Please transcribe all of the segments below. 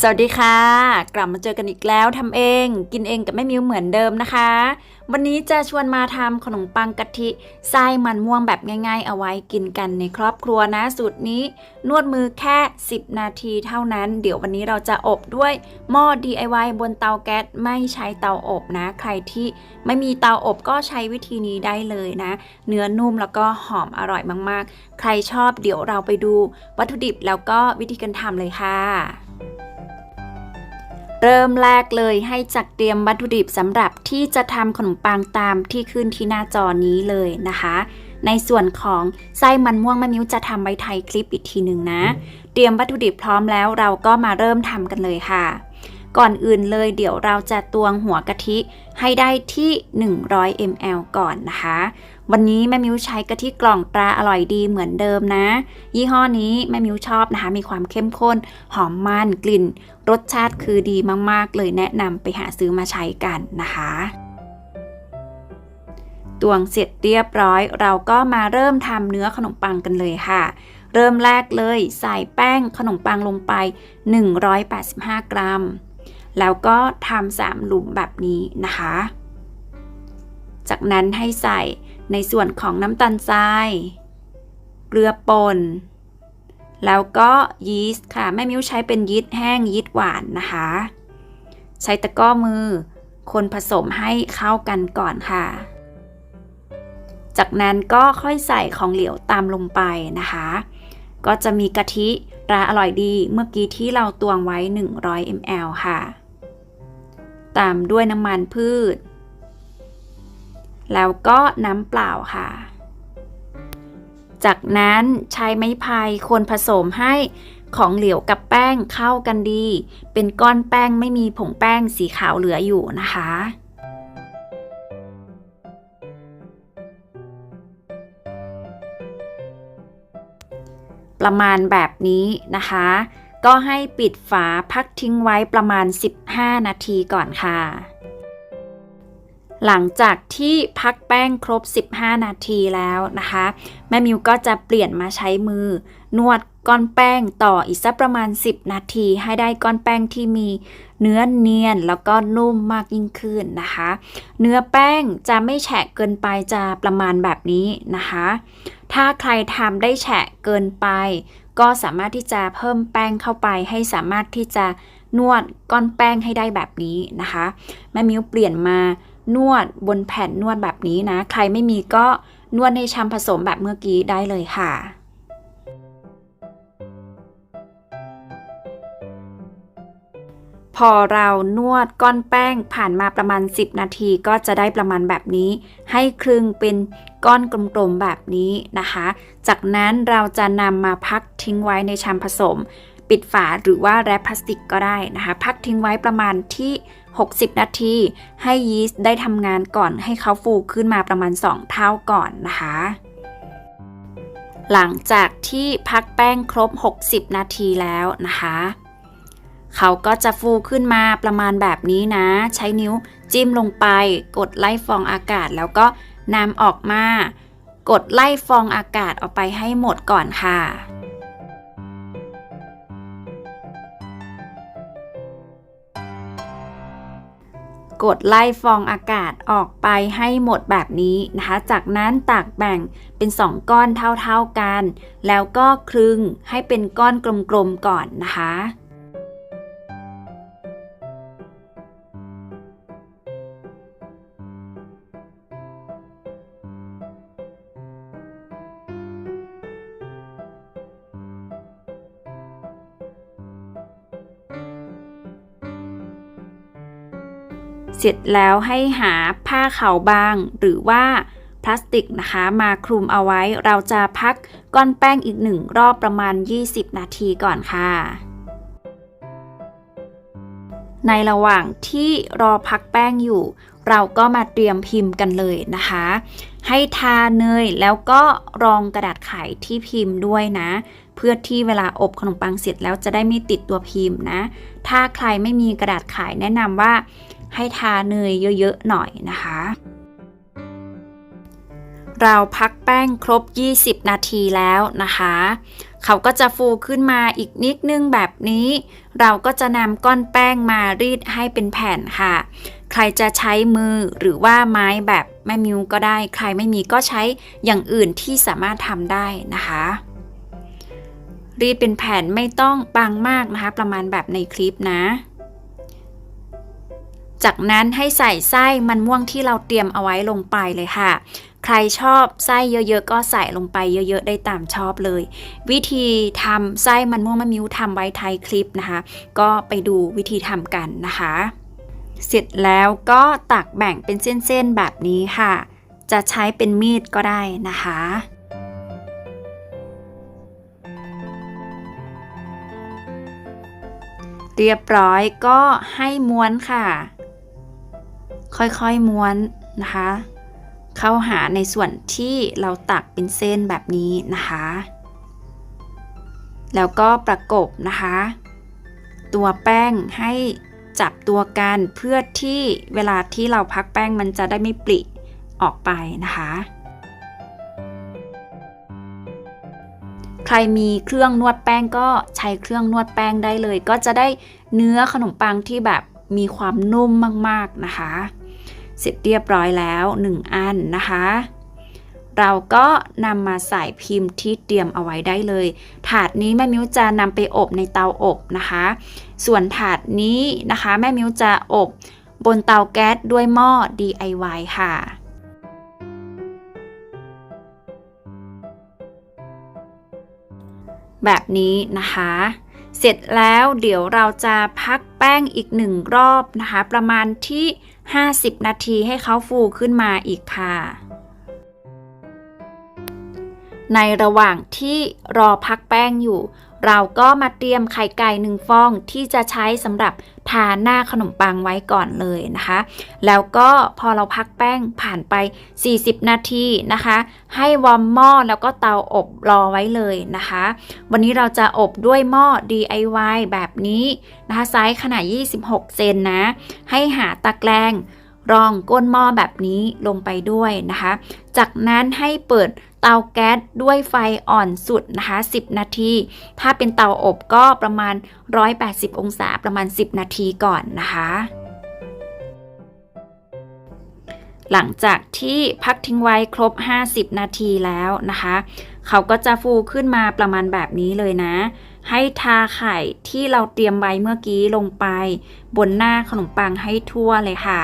สวัสดีค่ะ กลับมาเจอกันอีกแล้วทำเอง กินเองกับแม่มิวเหมือนเดิมนะคะ วันนี้จะชวนมาทำขนมปังกะทิไส้มันม่วงแบบง่าย ๆ เอาไว้กินกันในครอบครัวนะสูตรนี้ นวดมือแค่ 10 นาทีเท่านั้น เดี๋ยววันนี้เราจะอบด้วยหม้อ DIY บนเตาแก๊สไม่ใช้เตาอบนะ ใครที่ไม่มีเตาอบก็ใช้วิธีนี้ได้เลยนะ เนื้อนุ่มแล้วก็หอมอร่อยมากๆ ใครชอบเดี๋ยวเราไปดูวัตถุดิบแล้วก็วิธีการทำเลยค่ะ เริ่มแรกเลยให้จัดเตรียมวัตถุดิบสำหรับที่จะทำขนมปังตามที่ขึ้นที่หน้าจอนี้เลยนะคะ ในส่วนของไส้มันม่วงแม่มิ้วจะทำไว้ไทยคลิปอีกทีหนึ่งนะ เตรียมวัตถุดิบพร้อมแล้วเราก็มาเริ่มทำกันเลยค่ะก่อนอื่นเลยเดี๋ยวเราจะตวงหัวกะทิให้ได้ที่ 100 ml ก่อนนะคะ วันนี้แม่มิวใช้กะทิกล่องตราอร่อยดีเหมือนเดิมนะ ยี่ห้อนี้แม่มิวชอบนะคะ มีความเข้มข้น หอมมันกลิ่น รสชาติคือดีมากๆ เลยแนะนำไปหาซื้อมาใช้กันนะคะตวงเสร็จเรียบร้อย เราก็มาเริ่มทำเนื้อขนมปังกันเลยค่ะ เริ่มแรกเลยใส่แป้งขนมปังลงไป 185 กรัม แล้วก็ทำสามหลุมแบบนี้นะคะ จากนั้นให้ใส่ ในส่วนของน้ำตาลทราย เกลือป่น แล้วก็ยีสต์ค่ะ แม่มิ้วใช้เป็นยีสต์แห้งยีสต์หวานนะคะ ใช้ตะกร้อมือ คนผสมให้เข้ากันก่อนค่ะ จากนั้นก็ค่อยใส่ของเหลวตามลงไปนะคะ ก็จะมีกะทิราอร่อยดีเมื่อกี้ที่เราตวงไว้ 100 ml ค่ะ ตามด้วยน้ำมันพืช แล้วก็น้ำเปล่าค่ะ จากนั้นใช้ไม้พายคนผสมให้ของเหลวกับแป้งเข้ากันดี เป็นก้อนแป้งไม่มีผงแป้งสีขาวเหลืออยู่นะคะ ประมาณแบบนี้นะคะ ก็ให้ปิดฝาพักทิ้งไว้ประมาณ 15 นาทีก่อนค่ะ หลังจากที่พักแป้งครบ 15 นาทีแล้วนะคะ แม่มิวก็จะเปลี่ยนมาใช้มือ นวดก้อนแป้งต่ออีกสักประมาณ 10 นาทีให้ได้ก้อนแป้งที่มีเนื้อเนียนแล้วก็นุ่มมากยิ่งขึ้นนะคะ เนื้อแป้งจะไม่แฉะเกินไปจะประมาณแบบนี้นะคะ ถ้าใครทำได้แฉะเกินไป ก็สามารถที่จะเพิ่มแป้งเข้าไปให้สามารถที่จะนวดก้อนแป้งให้ได้แบบนี้นะคะ แม่มิวเปลี่ยนมา นวดบนแผ่นนวดแบบนี้นะ ใครไม่มีก็นวดในชามผสมแบบเมื่อกี้ได้เลยค่ะพอเรานวดก้อนแป้งผ่านมาประมาณ 10 นาทีก็จะได้ประมาณแบบนี้ ให้คลึงเป็นก้อนกลมๆแบบนี้นะคะ จากนั้นเราจะนำมาพักทิ้งไว้ในชามผสม ปิดฝาหรือว่าแรปพลาสติกก็ได้นะคะ พักทิ้งไว้ประมาณที่ 60 นาที ให้ยีสต์ได้ทำงานก่อนให้เขาฟูขึ้นมาประมาณ 2 เท่าก่อนนะคะ หลังจากที่พักแป้งครบ 60 นาทีแล้วนะคะ เขาก็จะฟูขึ้นมาประมาณแบบนี้นะ ใช้นิ้วจิ้มลงไป กดไล่ฟองอากาศแล้วก็นำออกมา กดไล่ฟองอากาศออกไปให้หมดก่อนค่ะ กดไล่ฟองอากาศออกไปให้หมดแบบนี้นะคะ จากนั้นตักแบ่งเป็น 2 ก้อนเท่าๆกัน แล้วก็คลึงให้เป็นก้อนกลมๆก่อนนะคะ เสร็จแล้วให้หาผ้าขาวบาง หรือว่าพลาสติกนะคะมาคลุมเอาไว้ เราจะพักก้อนแป้งอีกหนึ่งรอบประมาณ 20 นาทีก่อนค่ะ ในระหว่างที่รอพักแป้งอยู่ เราก็มาเตรียมพิมพ์กันเลยนะคะ ให้ทาเนยแล้วก็รองกระดาษไขที่พิมพ์ด้วยนะ เพื่อที่เวลาอบขนมปังเสร็จแล้วจะได้ไม่ติดตัวพิมพ์นะ ถ้าใครไม่มีกระดาษไขแนะนำว่า ให้ทาเนยเยอะๆหน่อยนะคะ เราพักแป้งครบ 20 นาทีแล้วนะคะ เขาก็จะฟูขึ้นมาอีกนิดนึงแบบนี้ เราก็จะนำก้อนแป้งมารีดให้เป็นแผ่นค่ะ ใครจะใช้มือหรือว่าไม้แบบแม่มิวก็ได้ ใครไม่มีก็ใช้อย่างอื่นที่สามารถทำได้นะคะรีดเป็นแผ่นไม่ต้องบางมากนะคะ ประมาณแบบในคลิปนะ จากนั้นให้ใส่ไส้มันม่วงที่เราเตรียมเอาไว้ลงไปเลยค่ะ ใครชอบไส้เยอะๆ ก็ใส่ลงไปเยอะๆ ได้ตามชอบเลย วิธีทำไส้มันม่วงมะมิ้วทำไว้ท้ายคลิปนะคะ ก็ไปดูวิธีทำกันนะคะ เสร็จแล้วก็ตักแบ่งเป็นเส้นๆ แบบนี้ค่ะ จะใช้เป็นมีดก็ได้นะคะเรียบร้อยก็ให้ม้วนค่ะ ค่อยๆม้วนนะคะ เข้าหาในส่วนที่เราตักเป็นเส้นแบบนี้นะคะ แล้วก็ประกบนะคะ ตัวแป้งให้จับตัวกันเพื่อที่เวลาที่เราพักแป้งมันจะได้ไม่ปริออกไปนะคะ ใครมีเครื่องนวดแป้งก็ใช้เครื่องนวดแป้งได้เลย ก็จะได้เนื้อขนมปังที่แบบมีความนุ่มมาก ๆ นะคะ เสร็จเรียบร้อยแล้ว 1 อันนะคะ เราก็นำมาใส่พิมพ์ที่เตรียมเอาไว้ได้เลย ถาดนี้แม่มิ้วจะนำไปอบในเตาอบนะคะ ส่วนถาดนี้นะคะแม่มิ้วจะอบบนเตาแก๊สด้วยหม้อ DIY ค่ะแบบนี้นะคะ เสร็จแล้วเดี๋ยวเราจะพักแป้งอีกหนึ่งรอบนะคะ ประมาณที่ 50 นาทีให้เขาฟูขึ้นมาอีกค่ะ ในระหว่างที่รอพักแป้งอยู่ เราก็มาเตรียมไข่ไก่หนึ่งฟองที่จะใช้สำหรับทาหน้าขนมปังไว้ก่อนเลยนะคะ แล้วก็พอเราพักแป้งผ่านไป 40 นาทีนะคะ ให้วอร์มหม้อแล้วก็เตาอบรอไว้เลยนะคะ วันนี้เราจะอบด้วยหม้อ DIY แบบนี้นะคะไซส์ขนาด 26 เซนนะ ให้หาตะแกรง รองก้นหม้อแบบนี้ลงไปด้วยนะคะ จากนั้นให้เปิดเตาแก๊สด้วยไฟอ่อนสุดนะคะ 10 นาที ถ้าเป็นเตาอบก็ประมาณ 180 องศาประมาณ 10 นาทีก่อนนะคะ หลังจากที่พักทิ้งไว้ครบ 50 นาทีแล้วนะคะ เขาก็จะฟูขึ้นมาประมาณแบบนี้เลยนะให้ทาไข่ที่เราเตรียมไว้เมื่อกี้ลงไป บนหน้าขนมปังให้ทั่วเลยค่ะ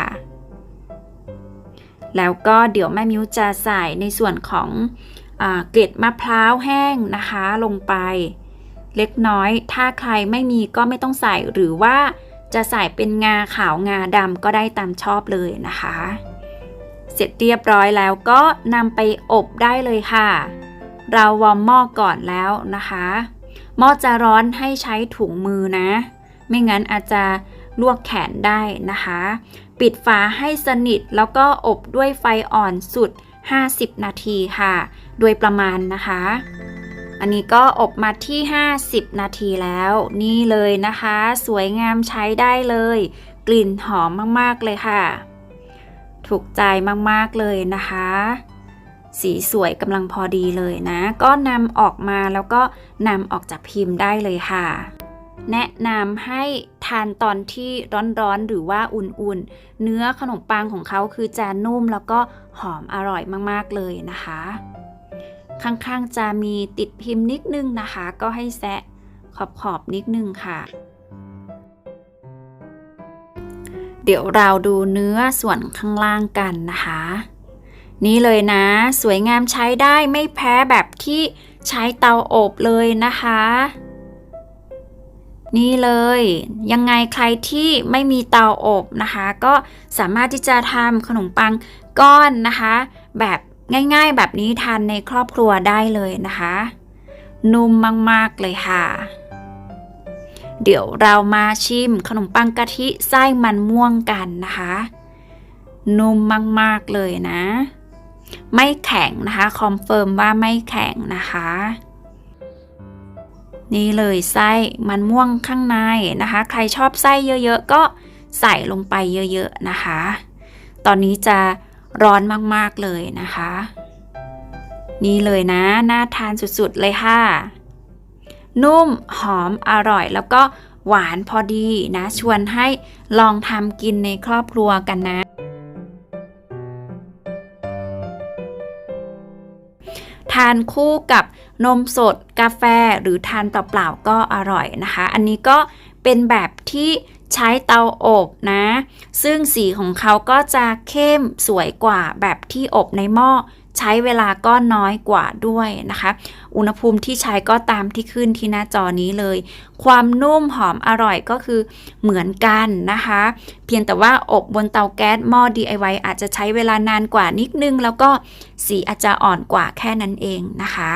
แล้วก็เดี๋ยวแม่มิ้วจะใส่ในส่วนของอเกล็ดมะพร้าวแห้งนะคะลงไป เล็กน้อย ถ้าใครไม่มีก็ไม่ต้องใส่หรือว่าจะใส่เป็นงาขาวงาดำก็ได้ตามชอบเลยนะคะ เสร็จเรียบร้อยแล้วก็นำไปอบได้เลยค่ะ เราวอร์มหม้อก่อนแล้วนะคะหม้อจะร้อนให้ใช้ถุงมือนะ ไม่งั้นอาจจะลวกแขนได้นะคะ ปิดฝาให้สนิท แล้วก็อบด้วยไฟอ่อนสุด 50 นาทีค่ะ โดยประมาณนะคะ อันนี้ก็อบมาที่ 50 นาทีแล้ว นี่เลยนะคะ สวยงามใช้ได้เลย กลิ่นหอมมากๆเลยค่ะ ถูกใจมากๆเลยนะคะสีสวยกำลังพอดีเลยนะ ก็นำออกมาแล้วก็นำออกจากพิมพ์ได้เลยค่ะ แนะนำให้ทานตอนที่ร้อนๆ หรือว่าอุ่นๆ เนื้อขนมปังของเขาคือจะนุ่มแล้วก็หอมอร่อยมากๆเลยนะคะ ข้างๆจะมีติดพิมพ์นิดนึงนะคะ ก็ให้แซะขอบๆนิดนึงค่ะ เดี๋ยวเราดูเนื้อส่วนข้างล่างกันนะคะ นี่เลยนะ สวยงามใช้ได้ไม่แพ้แบบที่ใช้เตาอบเลยนะคะ นี่เลยยังไงใครที่ไม่มีเตาอบนะคะ ก็สามารถที่จะทำขนมปังก้อนนะคะ แบบง่ายๆแบบนี้ทานในครอบครัวได้เลยนะคะ นุ่มมากๆเลยค่ะ เดี๋ยวเรามาชิมขนมปังกะทิไส้มันม่วงกันนะคะ นุ่มมากๆเลยนะ ไม่แข็งนะคะคอนเฟิร์มว่าไม่แข็งนะคะ นี่เลยไส้มันม่วงข้างในนะคะ ใครชอบไส้เยอะๆ ก็ใส่ลงไปเยอะๆนะคะ ตอนนี้จะร้อนมากๆเลยนะคะ นี่เลยนะ น่าทานสุดๆเลยค่ะ นุ่มหอมอร่อยแล้วก็หวานพอดีนะ ชวนให้ลองทำกินในครอบครัวกันนะานคู่กับนมสดกาแฟหรือทานเปล่าๆก็อร่อยนะคะ อันนี้ก็เป็นแบบที่ใช้เตาอบนะ ซึ่งสีของเขาก็จะเข้มสวยกว่าแบบที่อบในหม้อ ใช้เวลาก็น้อยกว่าด้วยนะคะ อุณหภูมิที่ใช้ก็ตามที่ขึ้นที่หน้าจอนี้เลย ความนุ่มหอมอร่อยก็คือเหมือนกันนะคะ เพียงแต่ว่าอบบนเตาแก๊สหม้อ DIY อาจจะใช้เวลานานกว่านิดนึง แล้วก็สีอาจจะอ่อนกว่าแค่นั้นเองนะคะ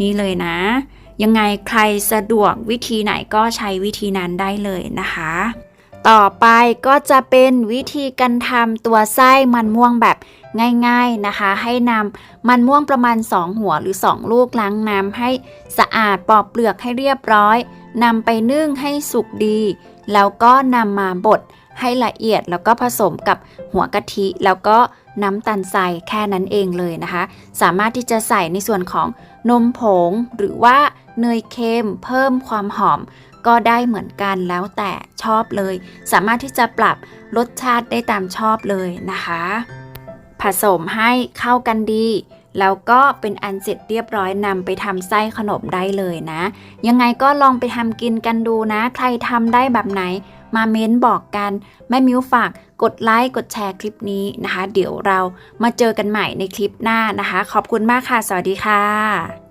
นี่เลยนะ ยังไงใครสะดวกวิธีไหนก็ใช้วิธีนั้นได้เลยนะคะต่อไปก็จะเป็นวิธีการทำตัวไส้มันม่วงแบบ ง่ายๆนะคะ ให้นำมันม่วงประมาณ 2 หัวหรือ 2 ลูกล้างน้ำให้สะอาดปอกเปลือกให้เรียบร้อยนำไปนึ่งให้สุกดี แล้วก็นำมาบดให้ละเอียดแล้วก็ผสมกับหัวกะทิแล้วก็น้ำตาลทรายแค่นั้นเองเลยนะคะ สามารถที่จะใส่ในส่วนของนมผงหรือว่าเนยเค็มเพิ่มความหอมก็ได้เหมือนกันแล้วแต่ชอบเลย สามารถที่จะปรับรสชาติได้ตามชอบเลยนะคะ ผสมให้เข้ากันดี แล้วก็เป็นอันเสร็จเรียบร้อยนำไปทำไส้ขนมได้เลยนะ ยังไงก็ลองไปทำกินกันดูนะ ใครทำได้แบบไหนมาเม้นบอกกัน แม่มิวฝากกดไลค์กดแชร์คลิปนี้นะคะ เดี๋ยวเรามาเจอกันใหม่ในคลิปหน้านะคะ ขอบคุณมากค่ะ สวัสดีค่ะ